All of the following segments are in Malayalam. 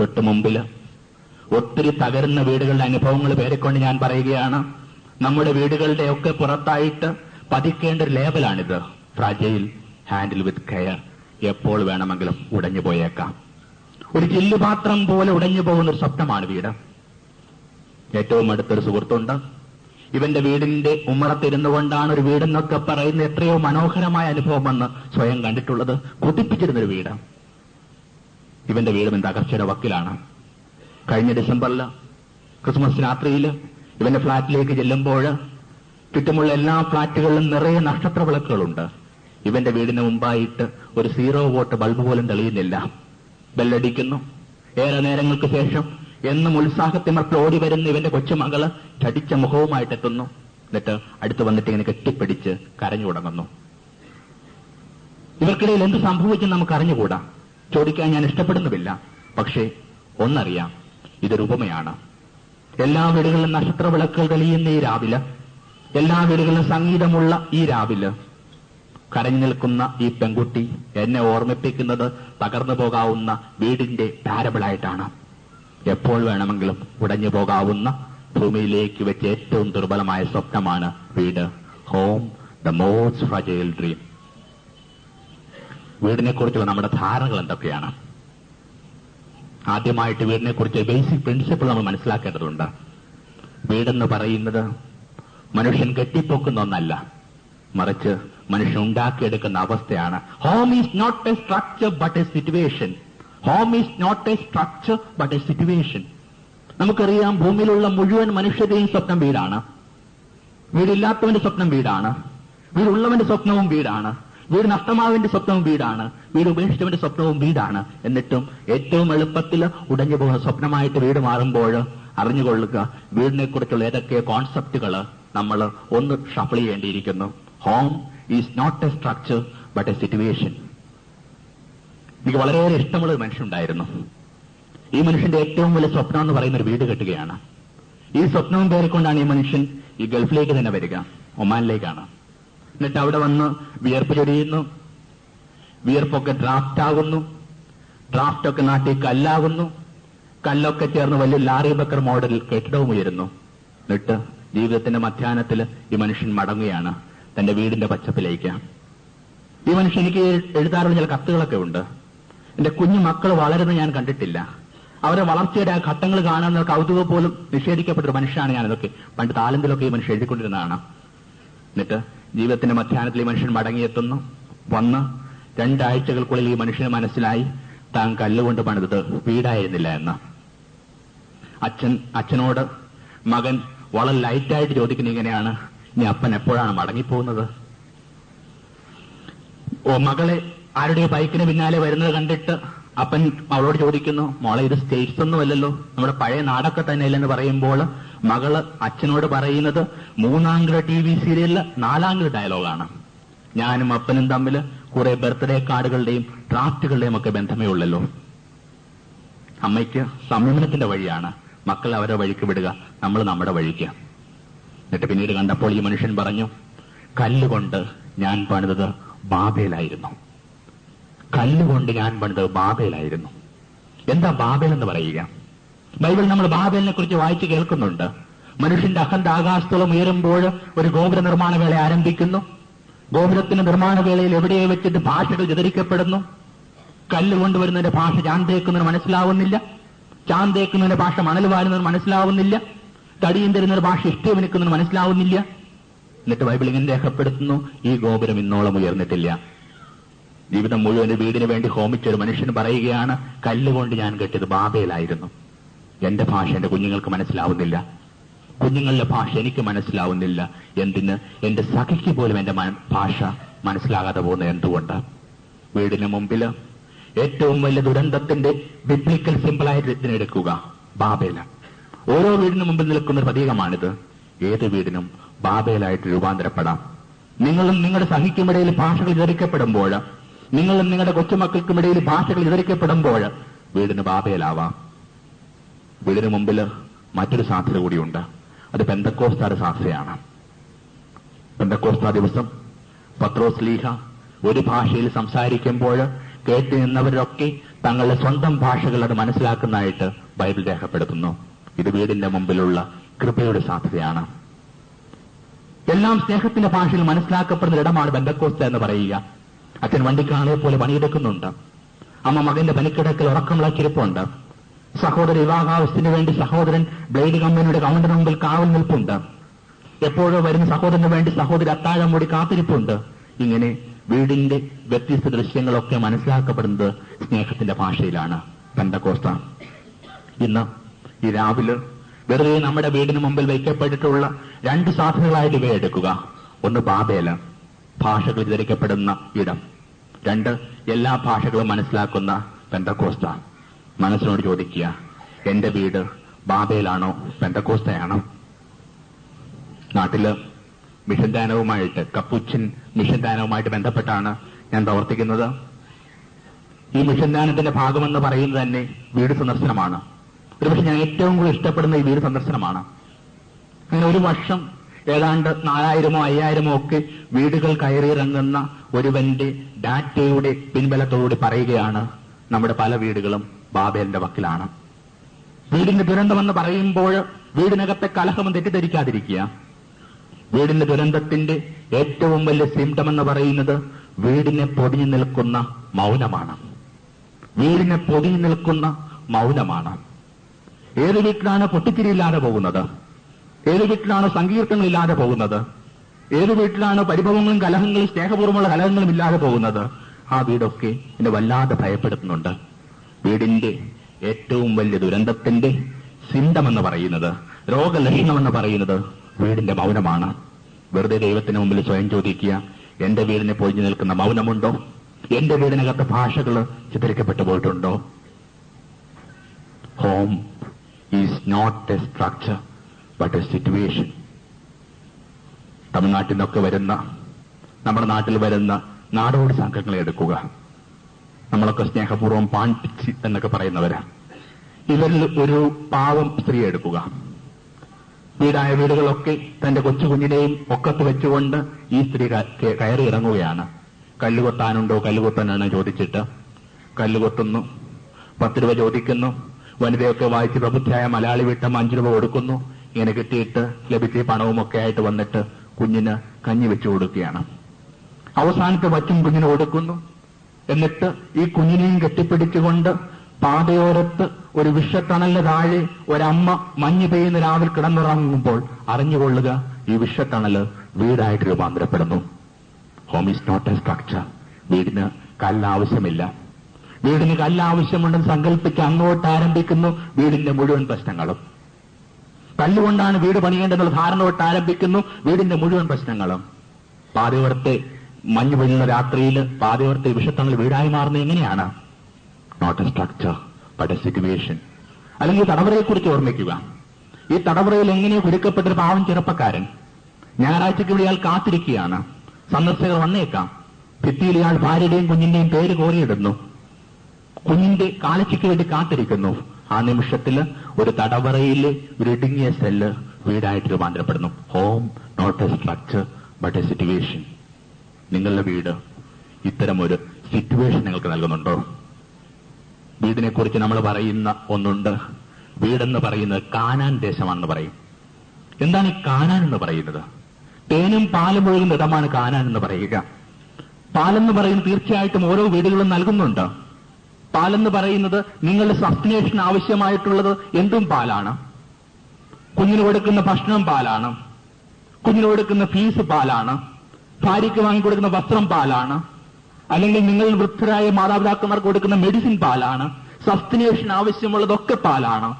തൊട്ടു മുമ്പിൽ ഒത്തിരി തകരുന്ന വീടുകളുടെ അനുഭവങ്ങൾ പേരെക്കൊണ്ട് ഞാൻ പറയുകയാണ് നമ്മുടെ വീടുകളുടെ ഒക്കെ പുറത്തായിട്ട് പതിക്കേണ്ട ഒരു ലേബലാണിത്. ഫ്രാജയിൽ ഹാൻഡിൽ വിത്ത് കെയർ എപ്പോൾ വേണമെങ്കിലും ഉടഞ്ഞു പോയേക്കാം. ഒരു ചില്ലുപാത്രം പോലെ ഉടഞ്ഞു പോകുന്ന ഒരു സ്വപ്നമാണ് വീട്. ഏറ്റവും അടുത്തൊരു സുഹൃത്തുണ്ട്. ഇവന്റെ വീടിന്റെ ഉമ്മറത്തിരുന്നു കൊണ്ടാണ് ഒരു വീടെന്നൊക്കെ പറയുന്ന എത്രയോ മനോഹരമായ അനുഭവമെന്ന് സ്വയം കണ്ടിട്ടുള്ളത്. കൊതിപ്പിച്ചിരുന്നൊരു വീട് ഇവന്റെ വീടും എന്റെ അകർച്ചയുടെ വക്കിലാണ്. കഴിഞ്ഞ ഡിസംബറിൽ ക്രിസ്മസ് രാത്രിയിൽ ഇവന്റെ ഫ്ളാറ്റിലേക്ക് ചെല്ലുമ്പോൾ ചുറ്റുമുള്ള എല്ലാ ഫ്ളാറ്റുകളിലും നിറയെ നക്ഷത്ര വിളക്കുകളുണ്ട് ഇവന്റെ വീടിന് മുമ്പായിട്ട് ഒരു സീറോ വോട്ട് ബൾബ് പോലും തെളിയുന്നില്ല. ബെല്ലടിക്കുന്നു. ഏറെ നേരങ്ങൾക്ക് ശേഷം എന്നും ഉത്സാഹത്തിമർത്തിൽ ഓടി വരുന്ന ഇവന്റെ കൊച്ചുമകൾ ചടിച്ച മുഖവുമായിട്ടെത്തുന്നു. എന്നിട്ട് അടുത്ത് വന്നിട്ട് ഇങ്ങനെ കെട്ടിപ്പിടിച്ച് കരഞ്ഞു തുടങ്ങുന്നു ഇവർക്കിടയിൽ എന്ത് സംഭവിച്ചെന്ന് നമുക്ക് അറിഞ്ഞുകൂടാ ചോദിക്കാൻ ഞാൻ ഇഷ്ടപ്പെടുന്നുമില്ല. പക്ഷേ ഒന്നറിയാം ഇതൊരു ഉപമയാണ്. എല്ലാ വീടുകളിലും നക്ഷത്ര വിളക്കുകൾ തെളിയുന്ന ഈ രാവിലെ എല്ലാ വീടുകളിലും സംഗീതമുള്ള ഈ രാവിലെ കരഞ്ഞു നിൽക്കുന്ന ഈ പെൺകുട്ടി എന്നെ ഓർമ്മിപ്പിക്കുന്നത് തകർന്നു പോകാവുന്ന വീടിന്റെ പാരബിളായിട്ടാണ് എപ്പോൾ വേണമെങ്കിലും ഉടഞ്ഞു പോകാവുന്ന ഭൂമിയിലേക്ക് വെച്ച ഏറ്റവും ദുർബലമായ സ്വപ്നമാണ് വീട്. Home the most fragile dream വീടിനെ കുറിച്ചുള്ള നമ്മുടെ ധാരണകൾ എന്തൊക്കെയാണ്? ആദ്യമായിട്ട് വീടിനെ കുറിച്ച് ബേസിക് പ്രിൻസിപ്പിൾ നമ്മൾ മനസ്സിലാക്കേണ്ടതുണ്ട്. വീടെന്ന് പറയുന്നത് മനുഷ്യൻ കെട്ടിപ്പൊക്കുന്ന ഒന്നല്ല. മറിച്ച് മനുഷ്യൻ ഉണ്ടാക്കിയെടുക്കുന്ന അവസ്ഥയാണ്. Home is not a structure but a situation home is not a structure but a situation നമുക്കറിയാം ഭൂമിയിലുള്ള മുഴുവൻ മനുഷ്യരുടെയും സ്വപ്നം വീടാണ്. വീടില്ലാത്തവന്റെ സ്വപ്നം വീടാണ്. വീടുള്ളവന്റെ സ്വപ്നവും വീടാണ്. വീട് നഷ്ടമാവിന്റെ സ്വപ്നവും വീടാണ്. വീട് ഉപേക്ഷിച്ചവന്റെ സ്വപ്നവും വീടാണ്. എന്നിട്ടും ഏറ്റവും എളുപ്പത്തിൽ ഉടഞ്ഞു പോകുന്ന സ്വപ്നമായിട്ട് വീട് മാറുമ്പോൾ അറിഞ്ഞുകൊള്ളുക വീടിനെ കുറിച്ചുള്ള ഏതൊക്കെ കോൺസെപ്റ്റുകൾ നമ്മൾ ഒന്ന് shuffle ചെയ്യേണ്ടിയിരിക്കുന്നു. Home is not a structure but a situation എനിക്ക് വളരെയേറെ ഇഷ്ടമുള്ള ഒരു മനുഷ്യനുണ്ടായിരുന്നു. ഈ മനുഷ്യന്റെ ഏറ്റവും വലിയ സ്വപ്നം എന്ന് പറയുന്ന ഒരു വീട് കെട്ടുകയാണ്. ഈ സ്വപ്നവും പേരെക്കൊണ്ടാണ് ഈ മനുഷ്യൻ ഈ ഗൾഫിലേക്ക് തന്നെ വരിക ഒമാനിലേക്കാണ്. എന്നിട്ട് അവിടെ വന്ന് വിയർപ്പ് ചൊരിയുന്നു വിയർപ്പൊക്കെ ഡ്രാഫ്റ്റ് ആകുന്നു. ഡ്രാഫ്റ്റ് ഒക്കെ നാട്ടിൽ കല്ലാകുന്നു. കല്ലൊക്കെ ചേർന്ന് വലിയ ലാറി ബക്കർ മോഡൽ കെട്ടിടവും ഉയരുന്നു. എന്നിട്ട് ജീവിതത്തിന്റെ മധ്യാനത്തിൽ ഈ മനുഷ്യൻ മടങ്ങുകയാണ്. തന്റെ വീടിന്റെ പച്ചപ്പിലേക്ക്. ഈ മനുഷ്യൻ എനിക്ക് എഴുതാറുള്ള ചില കത്തുകളൊക്കെ ഉണ്ട്. എന്റെ കുഞ്ഞു മക്കൾ വളരുന്ന ഞാൻ കണ്ടിട്ടില്ല. അവരെ വളർച്ചയുടെ ആ ഘട്ടങ്ങൾ കാണാൻ കൗതുകം പോലും നിഷേധിക്കപ്പെട്ട ഒരു മനുഷ്യനാണ് ഞാനിതൊക്കെ. പണ്ട് താലന്തിലൊക്കെ ഈ മനുഷ്യൻ എഴുതിക്കൊണ്ടിരുന്നതാണ്. എന്നിട്ട് ജീവിതത്തിന്റെ മധ്യാഹ്നത്തിൽ ഈ മനുഷ്യൻ മടങ്ങിയെത്തുന്നു. വന്ന് രണ്ടാഴ്ചകൾക്കുള്ളിൽ ഈ മനുഷ്യന് മനസ്സിലായി താൻ കല്ലുകൊണ്ട് പണിതത് വീടായിരുന്നില്ല എന്ന്. അച്ഛൻ അച്ഛനോട് മകൻ വളരെ ലൈറ്റായിട്ട് ചോദിക്കുന്ന ഇങ്ങനെയാണ്. ഇനി അപ്പൻ എപ്പോഴാണ് മടങ്ങിപ്പോകുന്നത്? ഓ മകളെ ആരുടെയോ ബൈക്കിന് പിന്നാലെ വരുന്നത് കണ്ടിട്ട് അപ്പൻ അവളോട് ചോദിക്കുന്നു മോളെ ഇത് സ്റ്റേറ്റ്സ് ഒന്നും അല്ലല്ലോ നമ്മുടെ പഴയ നാടൊക്കെ തന്നെയല്ലെന്ന് പറയുമ്പോൾ മകൾ അച്ഛനോട് പറയുന്നത് മൂന്നാംഗ്ര ടി വി സീരിയലിൽ നാലാംഗ്ര ഡയലോഗാണ്. ഞാനും അപ്പനും തമ്മിൽ കുറെ ബർത്ത്ഡേ കാർഡുകളുടെയും ഡ്രാഫ്റ്റുകളുടെയും ഒക്കെ ബന്ധമേ ഉള്ളല്ലോ. അമ്മയ്ക്ക് സംയമനത്തിന്റെ വഴിയാണ് മക്കൾ അവരെ വഴിക്ക് വിടുക നമ്മൾ നമ്മുടെ വഴിക്ക്. എന്നിട്ട് പിന്നീട് കണ്ടപ്പോൾ ഈ മനുഷ്യൻ പറഞ്ഞു കല്ലുകൊണ്ട് ഞാൻ പണിതത് ബാബേലായിരുന്നു. കല്ലുകൊണ്ട് ഞാൻ പണിത് ബാബേലായിരുന്നു. എന്താ ബാബേൽ എന്ന് പറയുക? ബൈബിൾ നമ്മൾ ബാബേലിനെ കുറിച്ച് വായിച്ച് കേൾക്കുന്നുണ്ട്. മനുഷ്യന്റെ അഹന്ത ആകാശത്തോളം ഉയരുമ്പോൾ ഒരു ഗോപുര നിർമ്മാണ വേള ആരംഭിക്കുന്നു. ഗോപുരത്തിന്റെ നിർമ്മാണ വേളയിൽ എവിടെ വെച്ചിട്ട് ഭാഷകൾ ചിതറിക്കപ്പെടുന്നു. കല്ല് കൊണ്ടുവരുന്നതിന്റെ ഭാഷ ചാന്തേക്കുന്നതിന് മനസ്സിലാവുന്നില്ല. ചാന്തേക്കുന്നതിന്റെ ഭാഷ മണൽ വാരുന്നതിന് മനസ്സിലാവുന്നില്ല. തടിയും തരുന്ന ഭാഷ ഇഷ്ടമിനിക്കുന്നതിന് മനസ്സിലാവുന്നില്ല. എന്നിട്ട് ബൈബിൾ ഇങ്ങനെ രേഖപ്പെടുത്തുന്നു ഈ ഗോപുരം ഇന്നോളം ഉയർന്നിട്ടില്ല. ജീവിതം മുഴുവൻ വീടിന് വേണ്ടി ഹോമിച്ച ഒരു മനുഷ്യൻ പറയുകയാണ് കല്ലുകൊണ്ട് ഞാൻ കെട്ടിയത് ബാബയിലായിരുന്നു എന്റെ ഭാഷ എന്റെ കുഞ്ഞുങ്ങൾക്ക് മനസ്സിലാവുന്നില്ല. കുഞ്ഞുങ്ങളുടെ ഭാഷ എനിക്ക് മനസ്സിലാവുന്നില്ല. എന്തിന്? എന്റെ സഖിക്ക് പോലും എന്റെ ഭാഷ മനസ്സിലാകാതെ പോകുന്ന എന്തുകൊണ്ട്? വീടിന് മുമ്പിൽ ഏറ്റവും വലിയ ദുരന്തത്തിന്റെ ബിബ്ലിക്കൽ സിമ്പിളായിട്ട് ഇതിനെടുക്കുക ബാബേല. ഓരോ വീടിന് മുമ്പിൽ നിൽക്കുന്ന പ്രതീകമാണിത്. ഏത് വീടിനും ബാബേലായിട്ട് രൂപാന്തരപ്പെടാം. നിങ്ങളും നിങ്ങളുടെ സഹിക്കുമിടയിൽ ഭാഷകൾ വിതറിക്കപ്പെടുമ്പോൾ നിങ്ങളും നിങ്ങളുടെ കൊച്ചുമക്കൾക്കുമിടയിൽ ഭാഷകൾ വിതരിക്കപ്പെടുമ്പോൾ വീടിന് ബാബയിലാവാം വീടിന് മുമ്പിൽ മറ്റൊരു സാധ്യത കൂടിയുണ്ട്. അത് പെന്തക്കോസ്താര സാധ്യതയാണ്. പെന്തക്കോസ്ത ദിവസം പത്രോസ് ലീഹ ഒരു ഭാഷയിൽ സംസാരിക്കുമ്പോൾ കേട്ട് നിന്നവരൊക്കെ തങ്ങളുടെ സ്വന്തം ഭാഷകൾ അത് മനസ്സിലാക്കുന്നതായിട്ട് ബൈബിൾ രേഖപ്പെടുത്തുന്നു. ഇത് വീടിന്റെ മുമ്പിലുള്ള കൃപയുടെ സാധ്യതയാണ്. എല്ലാം സ്നേഹത്തിന്റെ ഭാഷയിൽ മനസ്സിലാക്കപ്പെടുന്ന ഇടമാണ് ബന്ധക്കോസ്ത എന്ന് പറയുക. അച്ഛൻ വണ്ടിക്കാളെ പോലെ പണിയെടുക്കുന്നുണ്ട്. അമ്മ മകന്റെ പനിക്കിടക്കൽ ഉറക്കമുളക്കിരിപ്പുണ്ട് സഹോദര വിവാഹാവശ്യത്തിന് വേണ്ടി സഹോദരൻ ബ്ലേഡ് കമ്പനിയുടെ കൗണ്ടർ മുമ്പിൽ കാവൽ നിൽപ്പുണ്ട്. എപ്പോഴോ വരുന്ന സഹോദരന് വേണ്ടി സഹോദരി അത്താഴം കൂടി കാത്തിരിപ്പുണ്ട്. ഇങ്ങനെ വീടിന്റെ വ്യത്യസ്ത ദൃശ്യങ്ങളൊക്കെ മനസ്സിലാക്കപ്പെടുന്നത് സ്നേഹത്തിന്റെ ഭാഷയിലാണ്. പെന്തക്കോസ്ത. ഇന്ന് ഈ രാവിലെ വെറുതെ നമ്മുടെ വീടിന് മുമ്പിൽ വയ്ക്കപ്പെട്ടിട്ടുള്ള രണ്ട് സാധനങ്ങളായിട്ട് ഇവയെടുക്കുക. ഒന്ന് ബാബേല. ഭാഷകൾ വിതരിക്കപ്പെടുന്ന ഇടം. രണ്ട് എല്ലാ ഭാഷകളും മനസ്സിലാക്കുന്ന പെന്തക്കോസ്ത. മനസ്സിനോട് ചോദിക്കുക എന്റെ വീട് ബാബയിലാണോ പെന്തക്കോസ്തയാണോ? നാട്ടിൽ മിഷൻ ദാനവുമായിട്ട് കപ്പുച്ചിൻ മിഷൻ ദാനവുമായിട്ട് ബന്ധപ്പെട്ടാണ് ഞാൻ പ്രവർത്തിക്കുന്നത്. ഈ മിഷൻ ദാനത്തിന്റെ ഭാഗമെന്ന് പറയുന്നത് തന്നെ വീട് സന്ദർശനമാണ്. ഒരുപക്ഷെ ഞാൻ ഏറ്റവും കൂടുതൽ ഇഷ്ടപ്പെടുന്ന ഈ വീട് സന്ദർശനമാണ്. അങ്ങനെ ഒരു വർഷം ഏതാണ്ട് നാലായിരമോ അയ്യായിരമോ ഒക്കെ വീടുകൾ കയറിയിറങ്ങുന്ന ഒരുവന്റെ ഡാറ്റയുടെ പിൻബലത്തോടുകൂടി പറയുകയാണ് നമ്മുടെ പല വീടുകളും ബാബേലിന്റെ വക്കിലാണ്. വീടിന്റെ ദുരന്തമെന്ന് പറയുമ്പോൾ വീടിനകത്തെ കലഹം തെറ്റിദ്ധരിക്കാതിരിക്കുക. വീടിന്റെ ദുരന്തത്തിന്റെ ഏറ്റവും വലിയ സിംറ്റം എന്ന് പറയുന്നത് വീടിനെ പൊതിഞ്ഞു നിൽക്കുന്ന മൗനമാണ്. വീടിനെ പൊതിഞ്ഞു നിൽക്കുന്ന മൗനമാണ്. ഏത് വീട്ടിലാണ് പൊട്ടിത്തിരിയില്ലാതെ പോകുന്നത്? ഏത് വീട്ടിലാണ് സങ്കീർത്തങ്ങളില്ലാതെ പോകുന്നത്? ഏത് വീട്ടിലാണ് പരിഭവങ്ങളും കലഹങ്ങളും സ്നേഹപൂർവമുള്ള കലഹങ്ങളും ഇല്ലാതെ പോകുന്നത്? ആ വീടൊക്കെ എന്നെ വല്ലാതെ ഭയപ്പെടുത്തുന്നുണ്ട്. വീടിന്റെ ഏറ്റവും വലിയ ദുരന്തത്തിന്റെ സിന്തമെന്ന് പറയുന്നത് രോഗലക്ഷണമെന്ന് പറയുന്നത് വീടിന്റെ മൗനമാണ്. വെറുതെ ദൈവത്തിന് മുമ്പിൽ സ്വയം ചോദിക്കുക എന്റെ വീടിനെ പൊഴിഞ്ഞു നിൽക്കുന്ന മൗനമുണ്ടോ? എന്റെ വീടിനകത്ത് ഭാഷകൾ ചിത്രിക്കപ്പെട്ടു പോയിട്ടുണ്ടോ? Home is not a structure but a situation തമിഴ്നാട്ടിൽ നിന്നൊക്കെ വരുന്ന നമ്മുടെ നാട്ടിൽ വരുന്ന നാടോടി സംഘങ്ങളെ എടുക്കുക. നമ്മളൊക്കെ സ്നേഹപൂർവം പാണ്ഡിച്ചി എന്നൊക്കെ പറയുന്നവരാ. ഇവരിൽ ഒരു പാവം സ്ത്രീ എടുക്കുക. വീടായ വീടുകളൊക്കെ തന്റെ കൊച്ചുകുഞ്ഞിനെയും ഒക്കത്ത് വെച്ചുകൊണ്ട് ഈ സ്ത്രീ കയറി ഇറങ്ങുകയാണ്. കല്ലുകൊത്താനുണ്ടോ കല്ലുകൊത്താനാണ് ചോദിച്ചിട്ട്. കല്ലുകൊത്തുന്നു പത്ത് രൂപ ചോദിക്കുന്നു. വനിതയൊക്കെ വായിച്ച് പ്രബുദ്ധിയായ മലയാളി വിട്ടം അഞ്ചു രൂപ കൊടുക്കുന്നു. ഇങ്ങനെ കിട്ടിയിട്ട് ലഭിച്ച പണവുമൊക്കെ ആയിട്ട് വന്നിട്ട് കുഞ്ഞിന് കഞ്ഞി വെച്ചു കൊടുക്കുകയാണ്. അവസാനത്തെ വറ്റും കുഞ്ഞിന് കൊടുക്കുന്നു. എന്നിട്ട് ഈ കുഞ്ഞിനെയും കെട്ടിപ്പിടിച്ചുകൊണ്ട് പാതയോരത്ത് ഒരു വിഷത്തണലിന് താഴെ ഒരമ്മ മഞ്ഞ് പെയ്യുന്ന രാവിൽ കിടന്നുറങ്ങുമ്പോൾ അറിഞ്ഞുകൊള്ളുക ഈ വിഷത്തണൽ വീടായിട്ട് രൂപാന്തരപ്പെടുന്നു. Home is not a structure വീടിന് കല്ലാവശ്യമില്ല. വീടിന് കല്ലാവശ്യമുണ്ടെന്ന് സങ്കല്പിച്ച് അങ്ങോട്ട് ആരംഭിക്കുന്നു വീടിന്റെ മുഴുവൻ പ്രശ്നങ്ങളും. കല്ലുകൊണ്ടാണ് വീട് പണിയേണ്ടതെന്നുള്ള ധാരണ തൊട്ട് ആരംഭിക്കുന്നു. വീടിന്റെ മുഴുവൻ പ്രശ്നങ്ങളും. പാതിവർത്തെ മഞ്ഞ് വീഴുന്ന രാത്രിയിൽ പാതിവർത്തെ വിഷത്തങ്ങൾ വീടായി മാറുന്നത് എങ്ങനെയാണ്? Not a structure but a situation അല്ലെങ്കിൽ തടവറയെ കുറിച്ച് ഓർമ്മിക്കുക. ഈ തടവറയിൽ എങ്ങനെയോ കുരുക്കപ്പെട്ടൊരു പാവം ചെറുപ്പക്കാരൻ ഞായറാഴ്ചയ്ക്ക് ഇവിടെ ഇയാൾ കാത്തിരിക്കുകയാണ്. സന്ദർശകർ വന്നേക്കാം. ഭിത്തിയിൽ ഇയാൾ ഭാര്യയുടെയും കുഞ്ഞിന്റെയും പേര് കോരിയിടുന്നു. കുഞ്ഞിന്റെ കാലച്ചയ്ക്ക് വേണ്ടി കാത്തിരിക്കുന്നു. ആ നിമിഷത്തിൽ ഒരു തടവറയിൽ ഒരു ഇടുങ്ങിയ സെല്ല് വീടായിട്ട് രൂപാന്തരപ്പെടുന്നു. Home not a structure but a situation നിങ്ങളുടെ വീട് ഇത്തരം ഒരു സിറ്റുവേഷൻ നിങ്ങൾക്ക് നൽകുന്നുണ്ടോ? വീടിനെ കുറിച്ച് നമ്മൾ പറയുന്ന ഒന്നുണ്ട്. വീടെന്ന് പറയുന്നത് കാനാൻ ദേശമാണെന്ന് പറയും. എന്താണ് ഈ കാനാൻ എന്ന് പറയുന്നത്? തേനും പാലും ഒഴുകുന്ന ഇടമാണ് കാനാൻ എന്ന് പറയുക. പാലെന്ന് പറയുന്നത് തീർച്ചയായിട്ടും ഓരോ വീടുകളും നൽകുന്നുണ്ട്. പാലെന്ന് പറയുന്നത് നിങ്ങളുടെ സസ്റ്റിനേഷൻ ആവശ്യമായിട്ടുള്ളത് എന്തും പാലാണ്. കുഞ്ഞിന് കൊടുക്കുന്ന ഭക്ഷണം പാലാണ്. കുഞ്ഞിന് കൊടുക്കുന്ന ഫീസ് പാലാണ്. ഭാര്യയ്ക്ക് വാങ്ങിക്കൊടുക്കുന്ന വസ്ത്രം പാലാണ്. അല്ലെങ്കിൽ നിങ്ങൾ വൃദ്ധരായ മാതാപിതാക്കന്മാർക്ക് കൊടുക്കുന്ന മെഡിസിൻ പാലാണ്. സസ്റ്റിനേഷൻ ആവശ്യമുള്ളതൊക്കെ പാലാണ്.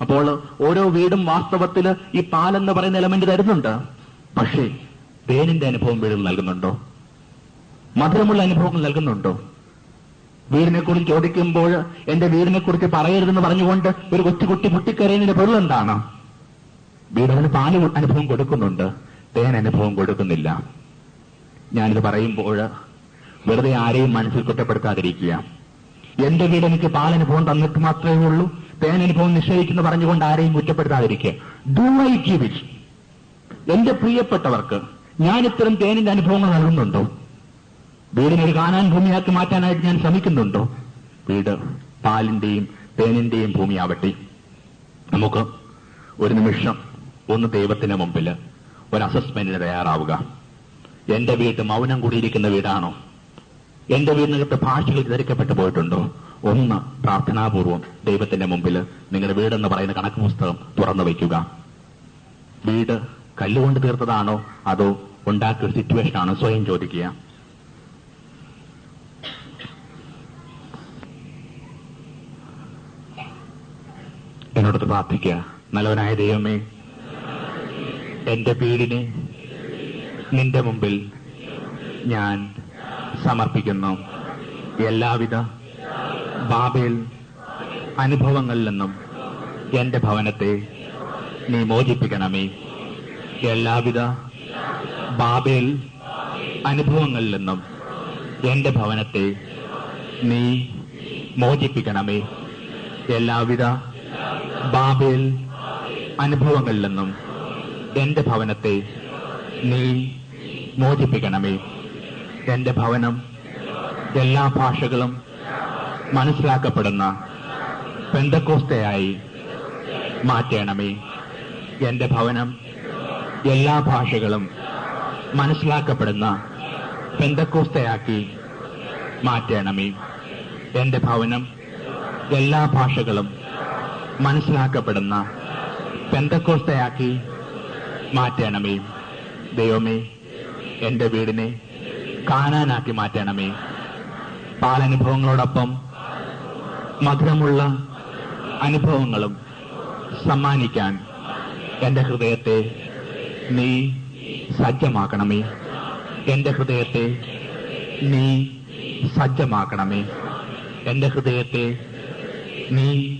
അപ്പോൾ ഓരോ വീടും വാസ്തവത്തിൽ ഈ പാലെന്ന് പറയുന്ന എലമെന്റ് തരുന്നുണ്ട്. പക്ഷേ തേനിന്റെ അനുഭവം വീടുകൾ നൽകുന്നുണ്ടോ? മധുരമുള്ള അനുഭവങ്ങൾ നൽകുന്നുണ്ടോ? വീടിനെ കുറിച്ച് ചോദിക്കുമ്പോൾ എന്റെ വീടിനെ കുറിച്ച് പറയരുതെന്ന് പറഞ്ഞുകൊണ്ട് ഒരു കൊച്ചുകുട്ടി മുട്ടിക്കരയുന്നതിന്റെ പൊരുൾ എന്താണ്? വീട് പാൽ അനുഭവം കൊടുക്കുന്നുണ്ട്. തേൻ അനുഭവം കൊടുക്കുന്നില്ല. ഞാനിത് പറയുമ്പോൾ വെറുതെ ആരെയും മനസ്സിൽ കുറ്റപ്പെടുത്താതിരിക്കുക. എന്റെ വീട് എനിക്ക് പാലനുഭവം തന്നിട്ട് മാത്രമേ ഉള്ളൂ. തേൻ അനുഭവം നിഷേധിക്കുന്നു പറഞ്ഞുകൊണ്ട് ആരെയും കുറ്റപ്പെടുത്താതിരിക്കുക. ഡു ഐ ഗീവ് ഇറ്റ് എന്റെ പ്രിയപ്പെട്ടവർക്ക് ഞാൻ ഇത്തരം തേനിന്റെ അനുഭവങ്ങൾ നൽകുന്നുണ്ടോ? വീടിനെ ഒരു കാണാൻ ഭൂമിയാക്കി മാറ്റാനായിട്ട് ഞാൻ ശ്രമിക്കുന്നുണ്ടോ? വീട് പാലിന്റെയും തേനിന്റെയും ഭൂമിയാവട്ടെ. നമുക്ക് ഒരു നിമിഷം ഒന്ന് ദൈവത്തിന്റെ മുമ്പിൽ ഒരു അസസ്മെന്റിന് തയ്യാറാവുക. എന്റെ വീട് മൗനം കൂടിയിരിക്കുന്ന വീടാണോ? എന്റെ വീടിനകത്ത് ഭാഷകൾ വിതരിക്കപ്പെട്ടു പോയിട്ടുണ്ടോ? ഒന്ന് പ്രാർത്ഥനാപൂർവം ദൈവത്തിന്റെ മുമ്പിൽ നിങ്ങളുടെ വീടെന്ന് പറയുന്ന കണക്ക് പുസ്തകം തുറന്നു വയ്ക്കുക. വീട് കല്ലുകൊണ്ട് തീർത്തതാണോ? അതോ ഉണ്ടാക്കിയ സിറ്റുവേഷൻ ആണോ? സ്വയം ചോദിക്കുക. എന്നോടത്ത് പ്രാർത്ഥിക്കുക. നല്ലവനായ ദൈവമേ എന്റെ വീടിനെ നിന്റെ മുമ്പിൽ ഞാൻ സമർപ്പിക്കുന്നു. എല്ലാവിധ ബാബേൽ അനുഭവങ്ങളിൽ നിന്നും എന്റെ ഭവനത്തെ നീ മോചിപ്പിക്കണമേ. എല്ലാവിധ ബാബേൽ അനുഭവങ്ങളിൽ നിന്നും എന്റെ ഭവനത്തെ നീ മോചിപ്പിക്കണമേ. എല്ലാവിധ ബാബേൽ അനുഭവങ്ങളിൽ നിന്നും എന്റെ ഭവനത്തെ നീ മോചിപ്പിക്കണമേ. എന്റെ ഭവനം എല്ലാ ഭാഷകളും മനസ്സിലാക്കപ്പെടുന്ന പെന്തക്കോസ്തയായി മാറ്റണമേ. എന്റെ ഭവനം എല്ലാ ഭാഷകളും മനസ്സിലാക്കപ്പെടുന്ന പെന്തക്കോസ്തയാക്കി മാറ്റണമേ. എന്റെ ഭവനം എല്ലാ ഭാഷകളും മനസ്സിലാക്കപ്പെടുന്ന പെന്തക്കോസ്തയാക്കി മാറ്റണമേ. ദൈവമേ എന്റെ വീടിനെ കാണാനാക്കി മാറ്റണമേ. പാലനുഭവങ്ങളോടൊപ്പം മധുരമുള്ള അനുഭവങ്ങളും സമ്മാനിക്കാൻ എന്റെ ഹൃദയത്തെ നീ സജ്ജമാക്കണമേ. എന്റെ ഹൃദയത്തെ നീ സജ്ജമാക്കണമേ. എന്റെ ഹൃദയത്തെ നീ